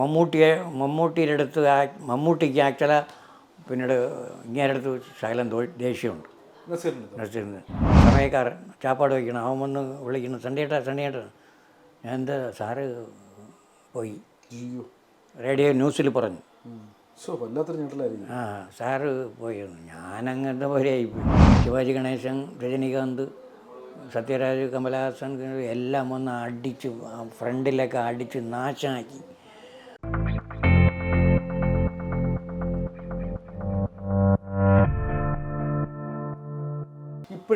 മമ്മൂട്ടിയെ മമ്മൂട്ടിയുടെ അടുത്ത് മമ്മൂട്ടിക്ക് ആക്ച്വല പിന്നീട് ഇങ്ങനെ അടുത്ത് ശകലം ദേഷ്യമുണ്ട്. നസീറിന് സമയക്കാരൻ ചാപ്പാട് വയ്ക്കണം. അവൻ വന്ന് വിളിക്കണം സണ്ടേട്ടാ സണ്ടേട്ടാ ഞാൻ എന്താ സാറ് പോയി. റേഡിയോ ന്യൂസിൽ പറഞ്ഞു. ആ സാറ് പോയി. ഞാനങ്ങനത്തെ പോലെയായി ശിവാജി ഗണേശൻ രജനീകാന്ത് സത്യരാജ് കമലഹാസൻ എല്ലാം വന്ന് അടിച്ച് ഫ്രണ്ടിലൊക്കെ അടിച്ച് നാശമാക്കി.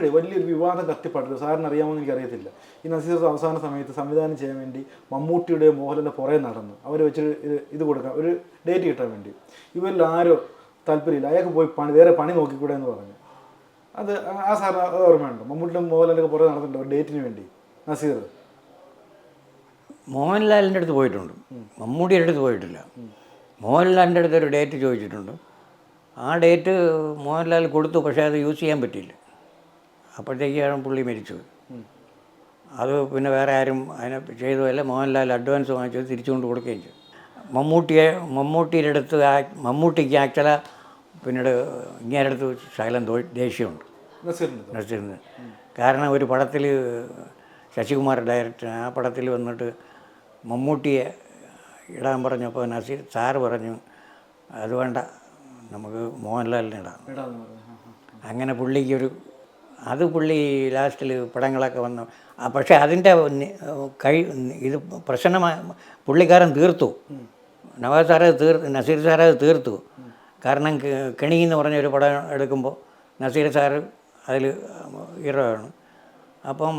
ഇപ്പോഴേ വലിയൊരു വിവാദം കത്തിപ്പാട്ടില്ല സാറിന് അറിയാമോ എനിക്കറിയത്തില്ല. ഈ നസീർ അവസാന സമയത്ത് സംവിധാനം ചെയ്യാൻ വേണ്ടി മമ്മൂട്ടിയുടെ മോഹൻലാലിന്റെ പുറകെ നടന്നു അവർ വെച്ച് ഇത് കൊടുക്കാൻ കൊടുക്കാം ഒരു ഡേറ്റ് കിട്ടാൻ വേണ്ടി. ഇവരിൽ ആരോ താല്പര്യമില്ല. അയാൾക്ക് പോയി പണി വേറെ പണി നോക്കിക്കൂടെ എന്ന് പറഞ്ഞു. അത് ആ- സാർ സാറിന് അത് ഓർമ്മയുണ്ടോ? മമ്മൂട്ടിയുടെ മോഹൻലാലിന്റെ പുറകെ നടന്നിട്ടുണ്ടോ? ഒരു ഡേറ്റിന് വേണ്ടി. നസീർ. മോഹൻലാലിന്റെ അടുത്ത് പോയിട്ടുണ്ട്. മമ്മൂട്ടിയുടെ അടുത്ത് പോയിട്ടില്ല. മോഹൻലാലിന്റെ അടുത്ത് ഒരു ഡേറ്റ് ചോദിച്ചിട്ടുണ്ട്. ആ ഡേറ്റ് മോഹൻലാൽ കൊടുത്തു പക്ഷേ അത് യൂസ് ചെയ്യാൻ പറ്റിയില്ല. അപ്പോഴത്തേക്കാണ് പുള്ളി മരിച്ചത് അത് പിന്നെ വേറെ ആരും അതിനെ ചെയ്തതല്ല. മോഹൻലാൽ അഡ്വാൻസ് വാങ്ങിച്ചത് തിരിച്ചുകൊണ്ട് കൊടുക്കുകയും ചെയ്തു. മമ്മൂട്ടിയെ മമ്മൂട്ടിയുടെ അടുത്ത് ആ- മമ്മൂട്ടിക്ക് ആക്ച്വല പിന്നീട് ഇങ്ങനെ അടുത്ത് ശകലം ദേഷ്യമുണ്ട്. നസീറിന്. കാരണം ഒരു പടത്തിൽ ശശികുമാർ ഡയറക്ടർ ആ പടത്തിൽ വന്നിട്ട് മമ്മൂട്ടിയെ ഇടാൻ പറഞ്ഞപ്പോൾ നസീർ സാറ് പറഞ്ഞു അത് വേണ്ട നമുക്ക് മോഹൻലാലിനെ ഇടാം. അങ്ങനെ പുള്ളിക്ക് ഒരു അത് പുള്ളി ലാസ്റ്റിൽ പടങ്ങളൊക്കെ വന്നു. പക്ഷേ അതിന്റെ കഴി ഇത് പ്രശ്നമായി പുള്ളിക്കാരൻ തീർത്തു. നവാസ് സാറ് തീർ നസീർ സാറ് അത് തീർത്തു. കാരണം കെണി എന്ന് പറഞ്ഞ ഒരു പടം എടുക്കുമ്പോൾ നസീർ സാറ് അതിൽ ഹീറോ ആണ് അപ്പം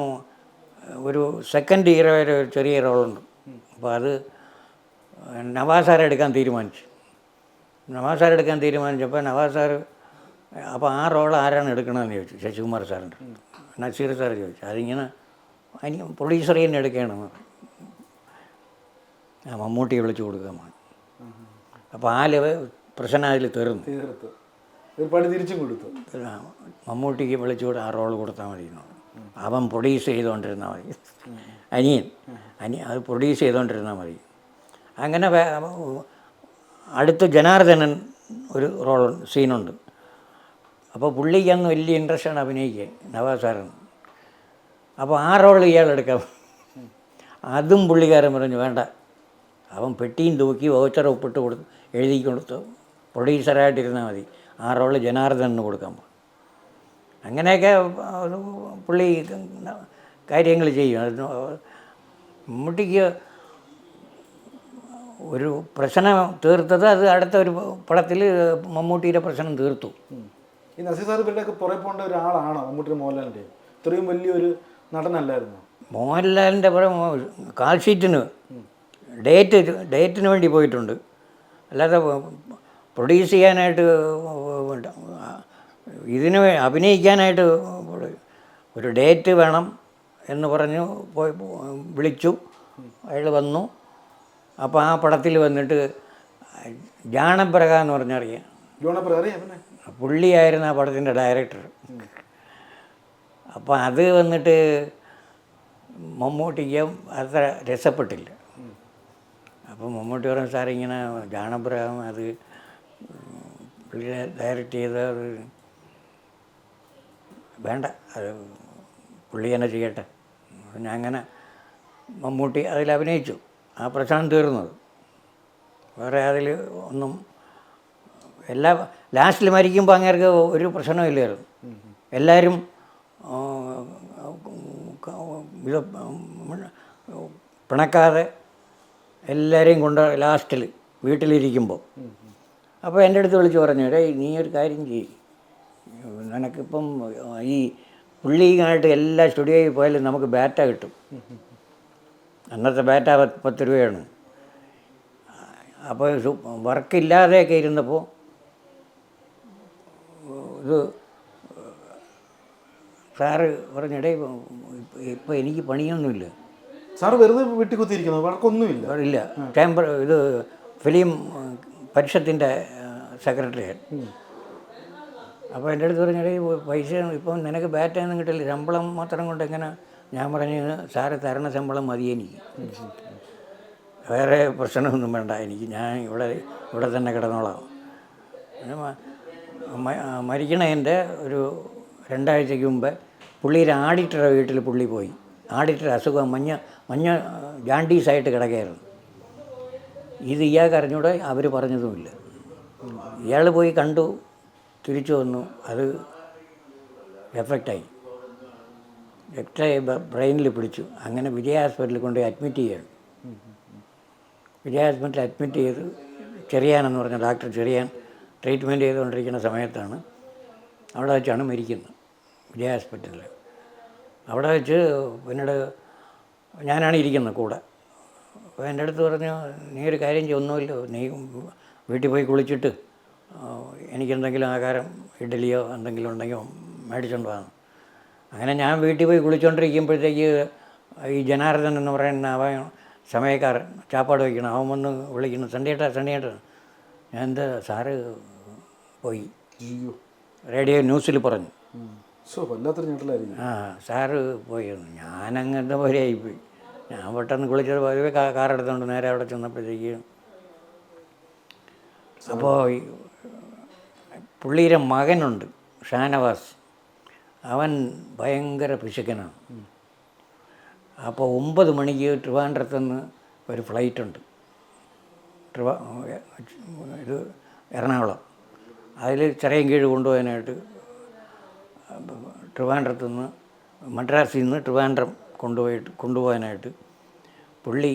ഒരു സെക്കൻഡ് ഹീറോയുടെ ഒരു ചെറിയ റോളുണ്ട്. അപ്പോൾ അത് നവാസ് സാർ എടുക്കാൻ തീരുമാനിച്ചു. നവാസ് സാർ എടുക്കാൻ തീരുമാനിച്ചപ്പോൾ നവാസ് സാർ അപ്പോൾ ആ റോൾ ആരാണ് എടുക്കണമെന്ന് ചോദിച്ചു. ശശികുമാർ സാറിന്റെ നസീർ സാർ ചോദിച്ചു. അതിങ്ങനെ അനി പ്രൊഡ്യൂസർ തന്നെ എടുക്കണം ആ മമ്മൂട്ടിയെ വിളിച്ചു കൊടുക്കാൻ അപ്പോൾ ആ ലെവൽ പ്രശ്നം അതിൽ തീർന്നു തിരിച്ചു കൊടുത്തു. മമ്മൂട്ടിക്ക് വിളിച്ചുകൂടെ ആ റോൾ കൊടുത്താൽ മതി അവൻ പ്രൊഡ്യൂസ് ചെയ്തുകൊണ്ടിരുന്നാൽ മതി. അനിയൻ അനിയൻ അത് പ്രൊഡ്യൂസ് ചെയ്തുകൊണ്ടിരുന്നാൽ മതി. അങ്ങനെ അടുത്ത് ജനാർദ്ദനൻ ഒരു റോൾ സീനുണ്ട് അപ്പോൾ പുള്ളിക്ക് അന്ന് വലിയ ഇൻട്രസ്റ്റാണ് അഭിനയിക്കാൻ നവാസ് സാറിന്. അപ്പോൾ ആ റോൾ ഇയാളെടുക്കാം അതും പുള്ളിക്കാരൻ പറഞ്ഞു വേണ്ട. അവൻ പെട്ടിയും തൂക്കി വൗച്ചർ ഒപ്പിട്ട് കൊടുത്ത് എഴുതി കൊടുത്തു പ്രൊഡ്യൂസറായിട്ടിരുന്നാൽ മതി. ആ റോൾ ജനാർദ്ദനന് കൊടുക്കാൻ പോകും അങ്ങനെയൊക്കെ പുള്ളി കാര്യങ്ങൾ ചെയ്യും. മമ്മൂട്ടിക്ക് ഒരു പ്രശ്നം തീർത്തത് അത് അടുത്ത ഒരു പടത്തിൽ മമ്മൂട്ടിയുടെ പ്രശ്നം തീർത്തു. ഈ നസീർ സാർ ഇവരുടെയൊക്കെ പുറകെ പോകേണ്ട ഒരാളാണോ മമ്മൂട്ടി മോഹൻലാലിന്റെ? ഇത്രയും വലിയൊരു നടനല്ലായിരുന്നു. മോഹൻലാലിന്റെ പുറം കാൽഷീറ്റിന് ഡേറ്റ് ഡേറ്റിന് വേണ്ടി പോയിട്ടുണ്ട്. അല്ലാതെ പ്രൊഡ്യൂസ് ചെയ്യാനായിട്ട് ഇതിന് അഭിനയിക്കാനായിട്ട് ഒരു ഡേറ്റ് വേണം എന്ന് പറഞ്ഞു പോയി വിളിച്ചു. അയാൾ വന്നു. അപ്പോൾ ആ പടത്തിൽ വന്നിട്ട് ജാണപ്രക എന്ന് പറഞ്ഞറിയാം. ജോണപ്പർ അറിയാം പുള്ളിയായിരുന്നു ആ പടത്തിന്റെ ഡയറക്ടർ. അപ്പോൾ അത് വന്നിട്ട് മമ്മൂട്ടിക്ക് അത്ര രസപ്പെട്ടില്ല. അപ്പോൾ മമ്മൂട്ടി പറഞ്ഞ സാർ ഇങ്ങനെ ജാണബ്രഹം അത് പുള്ളിയെ ഡയറക്റ്റ് ചെയ്ത അത് വേണ്ട അത് പുള്ളി തന്നെ ചെയ്യട്ടെ. ഞാൻ അങ്ങനെ മമ്മൂട്ടി അതിൽ അഭിനയിച്ചു. ആ പ്രശ്നം തീർന്നത്. വേറെ അതിൽ ഒന്നും എല്ലാ ലാസ്റ്റിൽ മരിക്കുമ്പോൾ അങ്ങേർക്ക് ഒരു പ്രശ്നമില്ലായിരുന്നു എല്ലാവരും ഇത് പിണക്കാതെ എല്ലാവരെയും കൊണ്ട് ലാസ്റ്റിൽ വീട്ടിലിരിക്കുമ്പോൾ അപ്പോൾ എന്റെ അടുത്ത് വിളിച്ച് പറഞ്ഞു ഡേ നീ ഒരു കാര്യം ചെയ്യ്. നിനക്കിപ്പം ഈ പുള്ളിയായിട്ട് എല്ലാ സ്റ്റുഡിയോയിൽ പോയാലും നമുക്ക് ബാറ്റ കിട്ടും. അന്നത്തെ ബാറ്റ പത്ത് രൂപയാണ്. അപ്പോൾ വർക്കില്ലാതെയൊക്കെ ഇരുന്നപ്പോൾ ഇത് സാറ് പറഞ്ഞിടേ ഇപ്പോൾ എനിക്ക് പണിയൊന്നുമില്ല. സാർ വെറുതെ വെട്ടിക്കുത്തിയിരിക്കുന്നത് വഴക്കൊന്നുമില്ല. ഇല്ല. ചേംബർ ഇത് ഫിലിം പരിഷത്തിന്റെ സെക്രട്ടറിയാണ്. അപ്പോൾ എന്റെ അടുത്ത് പറഞ്ഞിടേ പൈസ ഇപ്പം നിനക്ക് ബാറ്റൊന്നും കിട്ടില്ല. ശമ്പളം മാത്രം കൊണ്ട് എങ്ങനെ? ഞാൻ പറഞ്ഞു സാറ് തരണ ശമ്പളം മതി എനിക്ക്. വേറെ പ്രശ്നമൊന്നും വേണ്ട എനിക്ക് ഞാൻ ഇവിടെ ഇവിടെ തന്നെ കിടന്നോളാം. മരിക്കണതിന്റെ ഒരു രണ്ടാഴ്ചയ്ക്ക് മുമ്പ് പുള്ളിയുടെ ആഡിറ്ററെ വീട്ടിൽ പുള്ളി പോയി. ആഡിറ്റർ അസുഖം മഞ്ഞ മഞ്ഞ ജാണ്ടീസായിട്ട് കിടക്കുകയായിരുന്നു. ഇത് ഇയാൾക്ക് അറിഞ്ഞൂടെ? അവർ പറഞ്ഞതുമില്ല. ഇയാൾ പോയി കണ്ടു തിരിച്ചു വന്നു. അത് എഫക്റ്റായി. എഫക്റ്റായി ബ്രെയിനിൽ പിടിച്ചു. അങ്ങനെ വിജയ ഹോസ്പിറ്റലിൽ കൊണ്ട് അഡ്മിറ്റ് ചെയ്യണം. വിജയ ഹോസ്പിറ്റലിൽ അഡ്മിറ്റ് ചെയ്ത് ചെറിയാനെന്ന് പറഞ്ഞ ഡോക്ടർ ചെറിയാൻ ട്രീറ്റ്മെന്റ് ചെയ്തുകൊണ്ടിരിക്കുന്ന സമയത്താണ് അവിടെ വെച്ചാണ് മരിക്കുന്നത് വിജയ ഹോസ്പിറ്റലിൽ. അവിടെ വെച്ച് പിന്നീട് ഞാനാണ് ഇരിക്കുന്നത് കൂടെ. അപ്പോൾ എന്റെ അടുത്ത് പറഞ്ഞു നീ ഒരു കാര്യം ചെയ്യും ഒന്നുമില്ല. നീ വീട്ടിൽ പോയി കുളിച്ചിട്ട് എനിക്കെന്തെങ്കിലും ആഹാരം ഇഡ്ഡലിയോ എന്തെങ്കിലും ഉണ്ടെങ്കിൽ മേടിച്ചുകൊണ്ട് വന്നു അങ്ങനെ ഞാൻ വീട്ടിൽ പോയി കുളിച്ചുകൊണ്ടിരിക്കുമ്പോഴത്തേക്ക് ഈ ജനാർദ്ദൻ എന്ന് പറയുന്ന അവൻ സമയക്കാരൻ ചാപ്പാട് വയ്ക്കണം. അവൻ വന്ന് വിളിക്കുന്നു സണ്ടിയേട്ടാ സണ്ടിയേട്ടാ ഞാൻ എന്താ സാറ് പോയി? അയ്യോ. റേഡിയോ ന്യൂസിൽ പറഞ്ഞു. സോ വല്ലാത്തൊരു ആ സാറ് പോയി. ഞാനങ്ങനത്തെ പോലെ ആയിപ്പോയി. ഞാൻ പെട്ടെന്ന് കുളിച്ചത് പോലെ കാറെടുത്തോണ്ട് നേരെ അവിടെ ചെന്നപ്പോഴത്തേക്കും അപ്പോൾ പുള്ളിയുടെ മകനുണ്ട് ഷാനവാസ്. അവൻ ഭയങ്കര പിശുക്കനാണ്. അപ്പോൾ ഒമ്പത് മണിക്ക് ട്രിവാൻഡ്രത്തുനിന്ന് ഒരു ഫ്ലൈറ്റ് ഉണ്ട് ട്രിവാ ഇത് എറണാകുളം. അതിൽ ചെറിയ കീഴ് കൊണ്ടുപോകാനായിട്ട് ട്രിവാൻഡ്രത്തു നിന്ന് മദ്രാസിൽ നിന്ന് ട്രിവാൻഡ്രം കൊണ്ടുപോയിട്ട് കൊണ്ടുപോകാനായിട്ട് പുള്ളി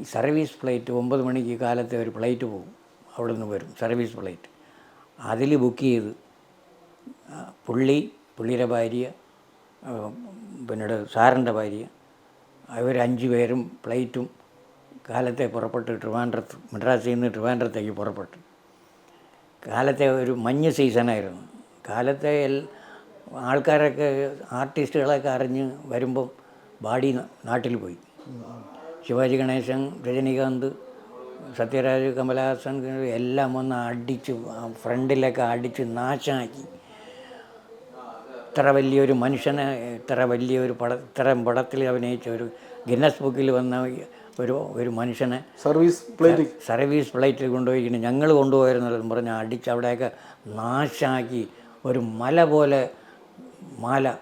ഈ സർവീസ് ഫ്ലൈറ്റ് ഒമ്പത് മണിക്ക് കാലത്തെ ഒരു ഫ്ലൈറ്റ് പോകും. അവിടെ നിന്ന് വരും സർവീസ് ഫ്ലൈറ്റ്. അതിൽ ബുക്ക് ചെയ്ത് പുള്ളി പുള്ളിയുടെ ഭാര്യ പിന്നീട് സാറിന്റെ ഭാര്യ അവർ അഞ്ച് പേരും ഫ്ലൈറ്റും കാലത്തെ പുറപ്പെട്ട് ട്രിവാൻഡ്രത്ത് മദ്രാസിൽ നിന്ന് ട്രിവാൻഡ്രത്തേക്ക് പുറപ്പെട്ടു. കാലത്തെ ഒരു മഞ്ഞ് സീസണായിരുന്നു. കാലത്തെ ആൾക്കാരൊക്കെ ആർട്ടിസ്റ്റുകളൊക്കെ അറിഞ്ഞ് വരുമ്പം ബാഡി നാട്ടിൽ പോയി. ശിവാജി ഗണേശൻ രജനീകാന്ത് സത്യരാജ് കമലഹാസൻ എല്ലാം ഒന്ന് അടിച്ച് ഫ്രണ്ടിലൊക്കെ അടിച്ച് നാശമാക്കി ഇത്ര വലിയൊരു മനുഷ്യനെ ഇത്ര വലിയൊരു പട ഇത്തരം പടത്തിൽ അഭിനയിച്ച ഒരു ഗിന്നസ് ബുക്കിൽ വന്ന ഒരു ഒരു മനുഷ്യനെ സർവീസ് പ്ലേറ്റ് സർവീസ് ഫ്ലൈറ്റിൽ കൊണ്ടുപോയിരിക്കുന്നു ഞങ്ങൾ കൊണ്ടുപോയിരുന്നതെന്ന് പറഞ്ഞാൽ അടിച്ച് അവിടെയൊക്കെ നാശാക്കി ഒരു മല പോലെ മാല